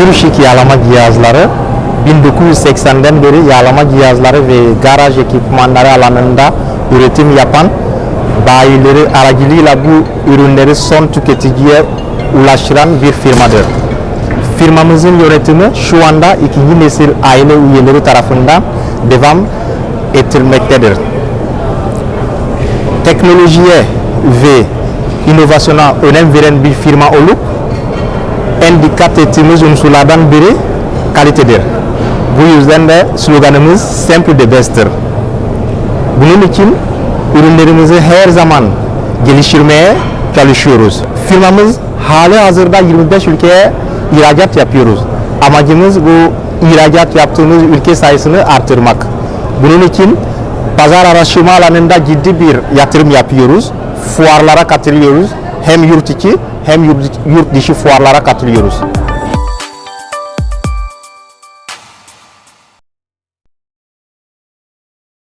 Yürüşük yağlama cihazları 1980'den beri yağlama cihazları ve garaj ekipmanları alanında üretim yapan bayileri aracılığıyla bu ürünleri son tüketiciye ulaştıran bir firmadır. Firmamızın yönetimi şu anda ikinci nesil aile üyeleri tarafından devam ettirilmektedir. Teknolojiye ve inovasyona önem veren bir firma olup dikkat ettiğimiz unsurlardan biri kalitedir. Bu yüzden de sloganımız Simple the Best'tir. Bunun için ürünlerimizi her zaman geliştirmeye çalışıyoruz. Firmamız hali hazırda 25 ülkeye ihracat yapıyoruz. Amacımız bu ihracat yaptığımız ülke sayısını artırmak. Bunun için pazar araştırma alanında ciddi bir yatırım yapıyoruz. Fuarlara katılıyoruz. Hem yurt içi hem yurt dışı fuarlara katılıyoruz.